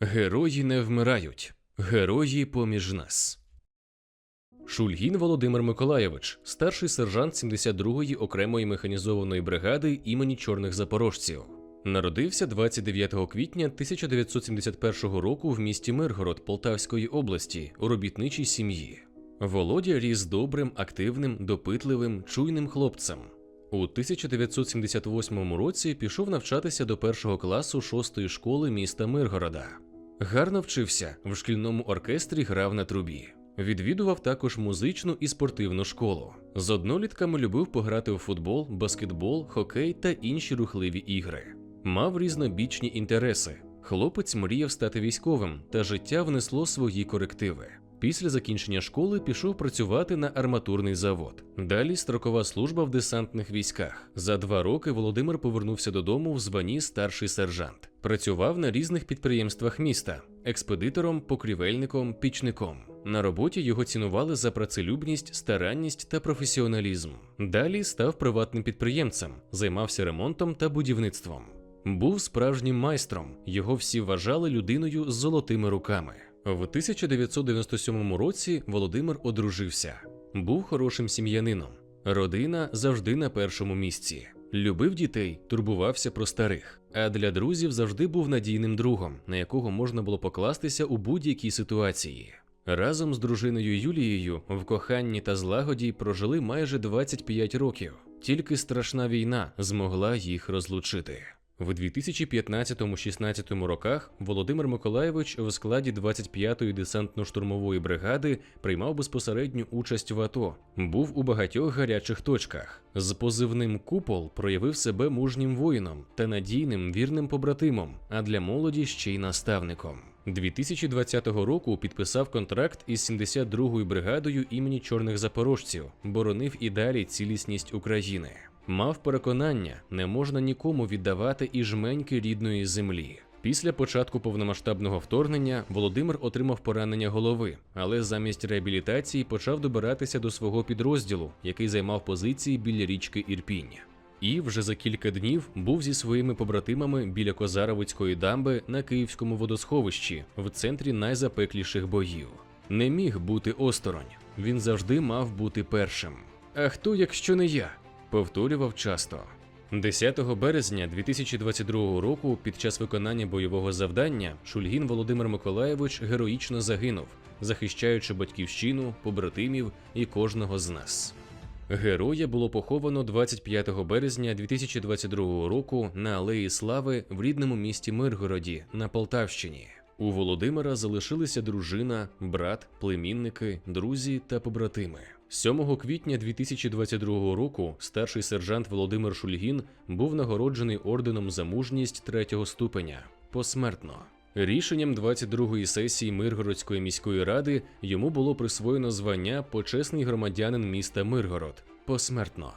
Герої не вмирають, герої поміж нас. Шульгін Володимир Миколайович, старший сержант 72-ї окремої механізованої бригади імені чорних запорожців. Народився 29 квітня 1971 року в місті Миргород Полтавської області у робітничій сім'ї. Володя ріс добрим, активним, допитливим, чуйним хлопцем. У 1978 році пішов навчатися до першого класу шостої школи міста Миргорода. Гарно вчився в шкільному оркестрі грав на трубі. Відвідував також музичну і спортивну школу. З однолітками любив пограти у футбол, баскетбол, хокей та інші рухливі ігри. Мав різнобічні інтереси. Хлопець мріяв стати військовим, та життя внесло свої корективи. Після закінчення школи пішов працювати на арматурний завод. Далі строкова служба в десантних військах. За два роки Володимир повернувся додому в званні старший сержант. Працював на різних підприємствах міста експедитором, покрівельником, пічником. На роботі його цінували за працелюбність, старанність та професіоналізм. Далі став приватним підприємцем, займався ремонтом та будівництвом. Був справжнім майстром, його всі вважали людиною з золотими руками. В 1997 році Володимир одружився, був хорошим сім'янином. Родина завжди на першому місці. Любив дітей, турбувався про старих, а для друзів завжди був надійним другом, на якого можна було покластися у будь-якій ситуації. Разом з дружиною Юлією в коханні та злагоді прожили майже 25 років. Тільки страшна війна змогла їх розлучити. В 2015-16 роках Володимир Миколайович в складі 25-ї десантно-штурмової бригади приймав безпосередню участь в АТО, був у багатьох гарячих точках. З позивним Купол проявив себе мужнім воїном та надійним вірним побратимом, а для молоді ще й наставником. 2020 року підписав контракт із 72-ю бригадою імені чорних запорожців, боронив і далі цілісність України. Мав переконання, не можна нікому віддавати і жменьки рідної землі. Після початку повномасштабного вторгнення Володимир отримав поранення голови, але замість реабілітації почав добиратися до свого підрозділу, який займав позиції біля річки Ірпінь. І вже за кілька днів був зі своїми побратимами біля Козаровицької дамби на Київському водосховищі в центрі найзапекліших боїв. Не міг бути осторонь, він завжди мав бути першим. А хто, якщо не я? Повторював часто. 10 березня 2022 року, під час виконання бойового завдання, Шульгін Володимир Миколаєвич героїчно загинув, захищаючи батьківщину, побратимів і кожного з нас. Героя було поховано 25 березня 2022 року на Алеї Слави в рідному місті Миргороді на Полтавщині. У Володимира залишилися дружина, брат, племінники, друзі та побратими. 7 квітня 2022 року старший сержант Володимир Шульгін був нагороджений орденом за мужність третього ступеня посмертно. Рішенням 22-ї сесії Миргородської міської ради йому було присвоєно звання почесний громадянин міста Миргород посмертно.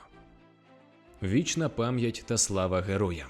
Вічна пам'ять та слава героям.